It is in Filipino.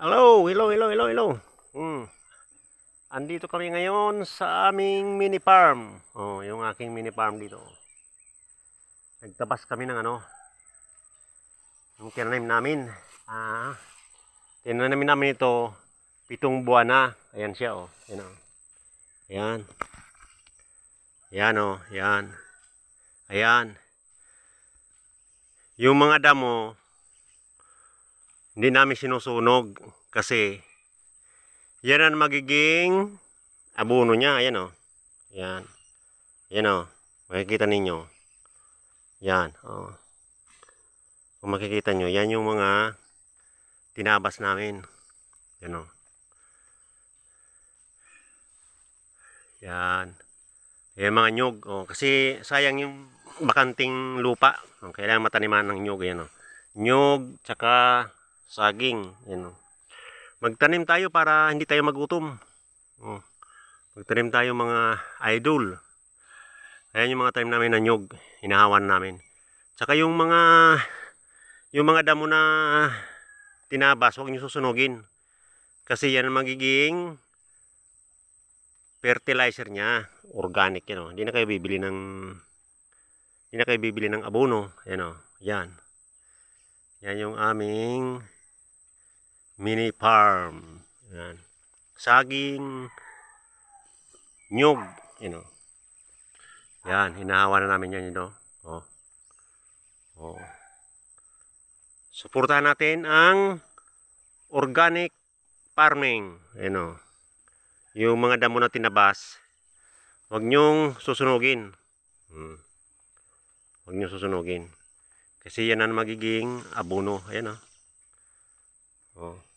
Hello, hello, hello, hello, hello. Hmm. Andito kami ngayon sa aming mini farm. Oh, yung aking mini farm dito. Nagtabas kami ng ano, yung tinanim namin. Ah, tinanim namin ito pitong buwan na. Ayan siya, oh. Ayan, oh. Ayan. Ayan, oh. Ayan. Ayan. Yung mga damo, hindi namin sinusunog kasi yan ang magiging abono niya. Ayan o. Yan. Yan o. Makikita ninyo. Yan. O. Kung makikita nyo, yan yung mga tinabas namin. Yan o. Yan. Yan mga nyug. O, kasi sayang yung bakanting lupa. O, kailangan mataniman ng nyug. Yan o. Nyug, tsaka saging. Yan. Magtanim tayo para hindi tayo magutom. Oh. Magtanim tayo mga idol. Ayan yung mga tanim namin na nyug. Hinahawan namin. Tsaka yung mga yung mga damo na tinabas, huwag nyo susunugin. Kasi yan ang magiging fertilizer niya. Organic yan o. Hindi na kayo bibili ng hindi na kayo bibili ng abono. Yan o. Yan. Yan yung aming mini farm. Yan. Saging nyug, you know. Yan, hinahawa na namin yan, you know. Oh. Oh. Suportahan natin ang organic farming, you know. Yung mga damo na tinabas, wag nyong susunugin. Hmm. Wag nyong susunugin. Kasi yan ang magiging abono. Ayan, oh. Oh.